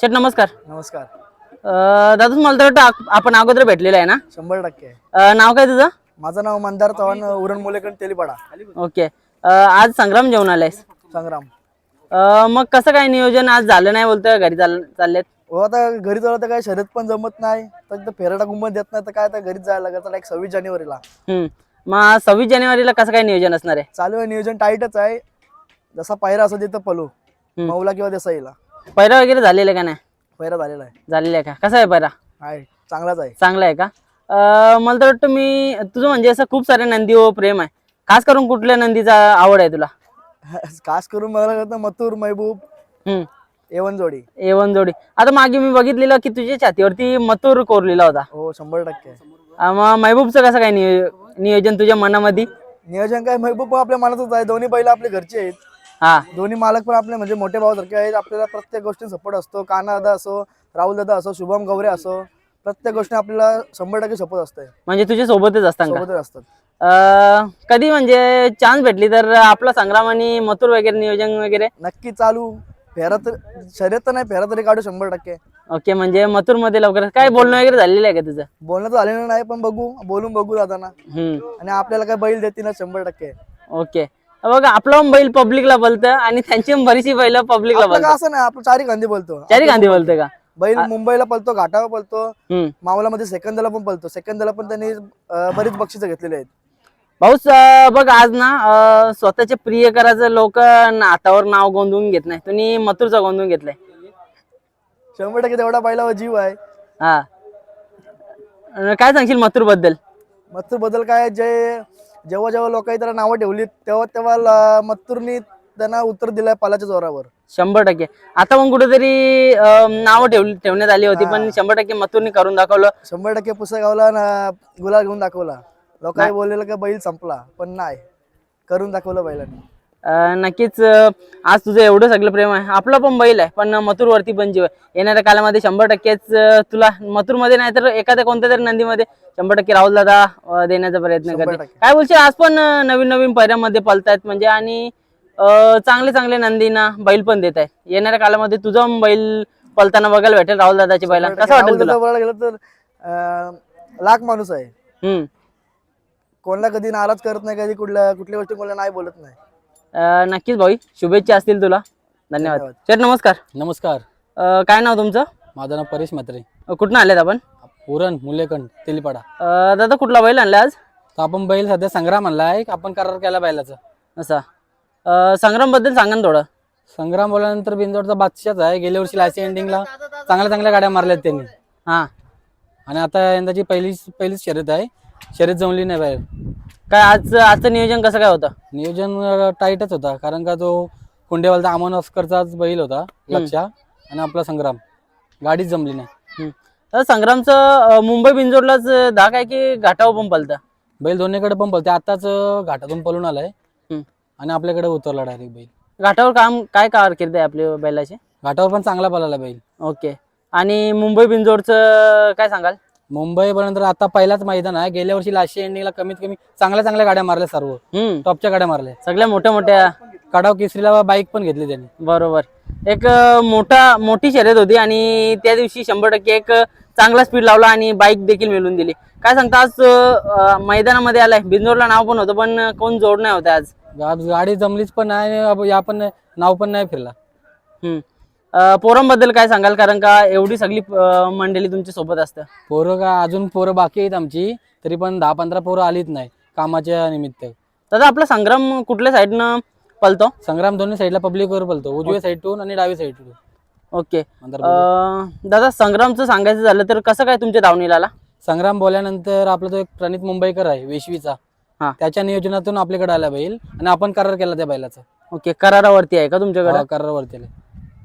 शेठ नमस्कार. नमस्कार. अं, दादा मला तर वाटतं आप- आपण अगोदर भेटलेलं आहे ना? शंभर टक्के. अं, नाव काय तुझं? माझं नाव मंदार चव्हाण उरण मुलेकंड तेलीपाडा. ओके. अं, आज संग्राम जेवण आलायस संग्राम. अं, मग कसं काय नियोजन? आज झालं नाही बोलतोय घरी चाल चाललेत. हो आता घरी जायला तर काय शर्यत पण जमत नाही. तर इथं फेरा टाकून पण देत नाही तर काय आता घरीच जायला लागत आता एक सव्वीस जानेवारीला. हम्म. मग सव्वीस जानेवारीला कसं काय नियोजन असणार आहे? चालू आहे नियोजन टाईटच आहे. जसा पायरा असो तिथं पलू मौला किंवा देसाईला. पैरा वगैरे झालेलं का नाही? पैरा झालेला आहे. झालेलं आहे का? कसा आहे पैरा? आहे चांगलाच आहे. चांगला आहे का? अं, मला तर वाटतं मी तुझं म्हणजे असं खूप सारे नंदी व प्रेम आहे. खास करून कुठल्या नंदीचा आवड आहे तुला? खास करून मला लागतं मथुर महबूब हम्म. एवन जोडी एवन जोडी आता मागे मी बघितलेलं की तुझ्या छातीवरती मथुर कोरलेला होता. हो शंभर टक्के अं, मग महबूबचं कसं काय नियो- नियोजन तुझ्या मनामध्ये? नियोजन काय महबूब पण आपल्या मनातच आहे. दोन्ही बैल आपले घरचे आहेत. हा. दोन्ही मालक पण आपले म्हणजे मोठे भाऊ सारखे आहेत. आपल्याला प्रत्येक गोष्टी सपोर्ट असतो. काना दादा असो राहुल दादा असो शुभम गौरे असो प्रत्येक गोष्टी आपल्याला शंभर टक्के सपोर्ट असते म्हणजे तुझ्या सोबतच असतात का? सोबतच असतात. अं, कधी म्हणजे चान्स भेटली तर आपला संग्राम आणि मथुर वगैरे नियोजन वगैरे? नक्की चालू. फेरा तर शर्यत तर नाही फेरा तरी काढू शंभर टक्के. ओके म्हणजे मथुरमध्ये लवकर. काय बोलणं वगैरे झालेलं आहे का तुझं? बोलणं तर झालेलं नाही पण बघू. बोलून बघू जाताना हम्म. आणि आपल्याला काय बैल देतील ना शंभर टक्के. ओके. बघा आपला बैल पब्लिकला बोलतं आणि त्यांची बरीचशी बैल पब्लिकला आपलं बोलतात. का असं नाही आपण चारी खांदी बोलतो. चारी गांधी बोलते. का? बैल मुंबईला पलतो घाटावर पलतो हम्म. मावलामध्ये सेकंदला पण पलतो सेकंदला पण त्यांनी अं, बरीच बक्षिसं घेतलेली आहेत. भाऊस अं, बघ आज ना अं, स्वतःच्या प्रियकराचं लोक हातावर नाव गोंधून घेत नाही तुम्ही मथुरचा गोंधून घेतलाय. शंभर टक्के तेवढा बैलावर जीव आहे. हा. अं, काय सांगशील मथुरबद्दल मथुरबद्दल काय जे जेव्हा जेव्हा लोकांनी त्याला नावं ठेवली तेव्हा तेव्हा मथुरनी त्यांना उत्तर दिलंय पालाच्या जोरावर. शंभर टक्के. आता पण कुठेतरी नाव ठेव ठेवण्यात आली होती पण शंभर टक्के मथुरने करून दाखवलं. शंभर टक्के पुस्तकावला ना गुलाल घेऊन दाखवला. लोकांनी बोललेलं का बैल संपला पण नाही. करून दाखवलं बैलांनी. नक्कीच आज तुझं एवढं सगळं प्रेम आहे. आपला पण बैल आहे पण मथुरवरती पण जीव आहे. येणाऱ्या काळामध्ये शंभर टक्केच तुला मथुरमध्ये नाही तर एखाद्या कोणत्या तरी नंदीमध्ये शंभर टक्के राहुल दादा देण्याचा प्रयत्न करते. काय बोलशील आज पण नवीन नवीन पैऱ्यामध्ये पलतायत म्हणजे आणि चांगले चांगले नंदीना बैल पण देत आहे येणाऱ्या काळामध्ये तुझं बैल पलताना बघायला भेटेल राहुल दादाची बैला कसं वाटेल तुला? गेलं तर लाख माणूस आहे. हम्म. कोणाला कधी नाराज करत नाही कधी कुठल्या कुठल्या गोष्टी कोणाला नाही बोलत नाही. अं, नक्कीच भाई शुभेच्छा असतील तुला. धन्यवाद. धन्यवाद. शेठ नमस्कार. नमस्कार. अं, काय नाव तुमचं? माझं नाव परेश म्हात्रे. अं, कुठनं आलेत आपण? उरण मुलेकंड तेलीपाडा. अं, दादा कुठला बैल आणला आज? तर आपण बैल सध्या संग्राम आणला आहे. आपण करार केला बैलाचा. असा. अं, संग्रामबद्दल सांगा ना थोडं. संग्राम बोलल्यानंतर बिंदोडचा बादशाच आहे. गेल्या वर्षी लायसी एंडिंगला चांगल्या चांगल्या गाड्या मारल्यात त्यांनी. हा. आणि आता यंदाची पहिलीच पहिलीच शर्यत आहे. शर्यत जमली नाही बाहेर. काय आज आजचं नियोजन कसं काय होतं? नियोजन टाईटच होता. कारण का तो कुंडेवालचा अमन ऑस्करचाच बैल होता लक्षा आणि आपला संग्राम. गाडीच जमली नाही. हम्म. तर संग्रामचं अं, मुंबई बिंजोडलाच धाक आहे की घाटावर पण पलतं? बैल दोन्हीकडे पण पळते आताच घाटातून पळून आलाय. हम्म. आणि आपल्याकडे उतरला डायरेक्ट बैल. घाटावर काम काय कारकीर्द आहे आपल्या बैलाचे? घाटावर पण चांगला पळाला बैल. ओके. आणि मुंबई बिंजोडचं काय सांगाल? मुंबई नंतर आता पहिलाच मैदान आहे. गेल्या वर्षी लाशी एंडिंगला कमीत कमी चांगल्या चांगल्या गाड्या मारल्या सर्व. हम्म. टॉपच्या गाड्या मारल्या. सगळ्या मोठ्या मोठ्या कडाव केसरीला बाईक पण घेतली त्यांनी. बरोबर. एक अं, मोठा मोठी शर्यत होती आणि त्या दिवशी शंभर टक्के एक अं, चांगला स्पीड लावला आणि बाईक देखील मिळून दिली. काय सांगता आज अं, मैदानामध्ये आलाय. बिंजोरला नाव पण होतं पण कोण जोड नाही होतं आज? गा- गाडी जमलीच पण आहे आणि या पण नाव पण नाही फिरला. हम्म. पोरांबद्दल काय सांगाल? कारण का एवढी सगळी मंडळी तुमच्यासोबत असतं पोरं का अजून पोरं बाकी आहेत आमची तरी पण दहा पंधरा पोरं आलीच नाही कामाच्या निमित्त. दादा आपला संग्राम कुठल्या साईडनं पलतो? संग्राम दोन्ही साईडला पब्लिकवर बोलतो उजव्या साईडून आणि डावी साईडून ओके. अं, दादा संग्रामचं सांगायचं झालं तर कसं काय तुमच्या धावणीला आला? संग्राम बोलल्यानंतर आपला तो एक प्रणित मुंबईकर आहे वेशवीचा. हा. त्याच्या नियोजनातून आपल्याकडे आला बैल आणि आपण करार केला त्या बैलाचा. ओके करारावरती आहे का तुमच्याकडे? हा, करारावरती.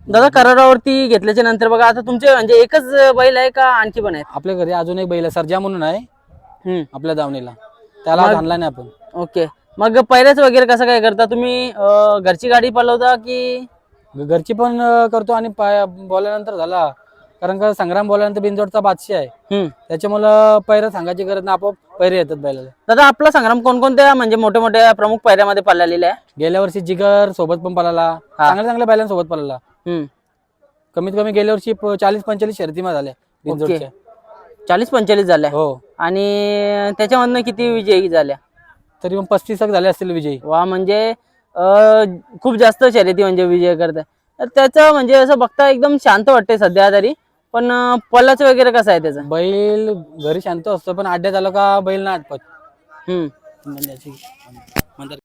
दादा करारावरती घेतल्याच्या नंतर बघा आता तुमचे म्हणजे एकच बैल आहे का आणखी पण आहेत? आपल्या घरी अजून एक बैल आहे सर्जा म्हणून आहे. आपल्या दावणीला. त्याला आणला नाही आपण. ओके. मग पहिल्याच वगैरे कसं काय करता तुम्ही? अं, घरची गाडी पलवता की? घ- घरची पण अं, करतो आणि पाय बोलल्यानंतर झाला. कारण का संग्राम बोलल्यानंतर बिंजोडचा बादशाह आहे. हम्म. त्याच्यामुळं पैर सांगायची गरज नाही आपोआप पैरे येतात बैलाला. दादा आपला संग्राम कोणकोणत्या म्हणजे मोठ्या मोठ्या प्रमुख पायऱ्यामध्ये पडलेला आहे? गेल्या वर्षी जिगर सोबत पण पळाला. चांगल्या चांगल्या बैलांसोबत पळाला. हम्म. कमीत कमी गेल्या वर्षी प- चाळीस पंचेचाळीस शर्यतीमा झाल्या बिनजोडच्या. चाळीस पंचेचाळीस झाल्या. हो. आणि त्याच्यामधनं किती विजयी झाल्या? तरी पण पस्तीस झाले असतील विजयी. वा म्हणजे अं, खूप जास्त शर्यती म्हणजे विजय करताय. तर त्याचं म्हणजे असं बघता एकदम शांत वाटते सध्या तरी. पण अं, पल्लाचं वगैरे कसं आहे त्याचं? बैल घरी शांत असतो पण अड्ड्यात आलो का बैल ना आटपत. हम्म. म्हणजे अशी-